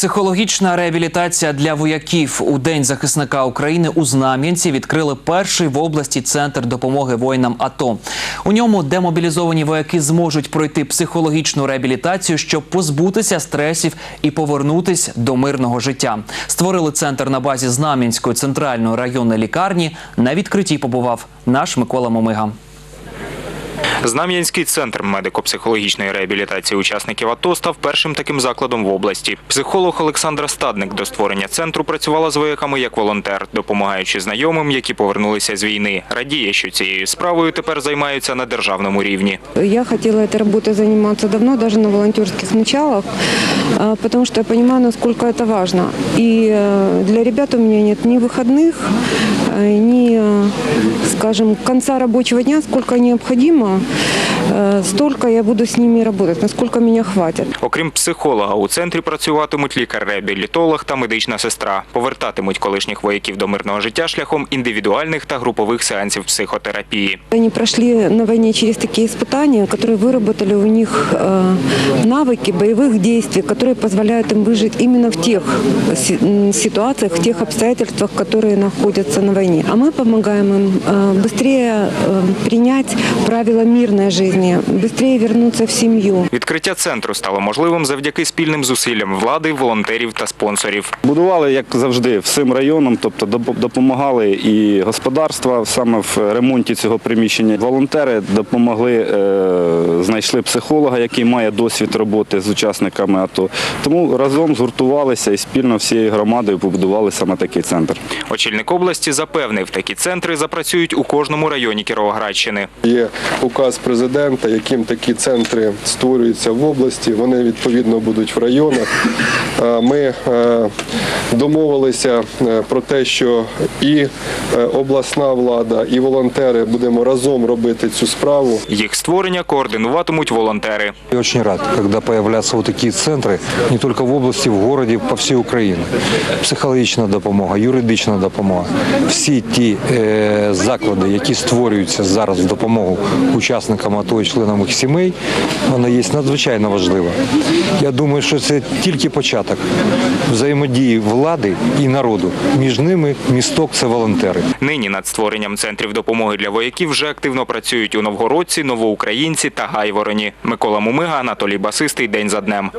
Психологічна реабілітація для вояків у День захисника України у Знам'янці відкрили перший в області центр допомоги воїнам АТО. У ньому демобілізовані вояки зможуть пройти психологічну реабілітацію, щоб позбутися стресів і повернутись до мирного життя. Створили центр на базі Знам'янської центральної районної лікарні. На відкритті побував наш Микола Момига. Знам'янський центр медико-психологічної реабілітації учасників АТО став першим таким закладом в області. Психолог Олександра Стадник до створення центру працювала з вояками як волонтер, допомагаючи знайомим, які повернулися з війни. Радіє, що цією справою тепер займаються на державному рівні. Я хотела этой работой заниматься давно, даже на волонтерских началах, а, потому что я понимаю, насколько это важно. И э, для ребят у меня нет ни выходных, э, ни, э, скажем, конца рабочего дня, сколько необходимо, столько я буду с ними работать, насколько меня хватит. Окрім психолога, у центрі працюватимуть лікар-реабілітолог та медична сестра. Повертатимуть колишніх вояків до мирного життя шляхом індивідуальних та групових сеансів психотерапії. Они прошли на войне через такие испытания, которые выработали у них э, навыки боевых действий, которые позволяют им выжить именно в тех си- м, ситуациях, в тех обстоятельствах, которые находятся на войне. А мы помогаем им э, быстрее э, принять правила мирной жизни, быстрее вернуться в семью. Відкриття центру стало можливим завдяки спільним зусиллям влади, волонтерів та спонсорів. Будували, як завжди, всім районам, тобто допомагали і господарства саме в ремонті цього приміщення. Волонтери допомогли, е, знайшли психолога, який має досвід роботи з учасниками АТО. Тому разом згуртувалися і спільно всією громадою побудували саме такий центр. Очільник області запевнив, такі центри запрацюють у кожному районі Кіровоградщини. Є указ президента, яким такі центри створюються в області. Вони відповідно будуть в районах. Е, Ми е, домовилися е, про те, що і обласна влада, і волонтери будемо разом робити цю справу. Їх створення координуватимуть волонтери. Я очень рад, когда появляются вот такие центры не только в области, в городе, по всій Україні. Психологічна допомога, юридична допомога. Всі ті е, заклади, які створюються зараз в допомогу учасникам АТО і членам їх сімей, вона є надзвичайно важлива. Я думаю, що це тільки початок взаємодії влади і народу. Між ними місток це волонтери. Нині над створенням центрів допомоги для вояків вже активно працюють у Новгородці, Новоукраїнці та Гайвороні. Микола Мумига, Анатолій Басистий. День за днем.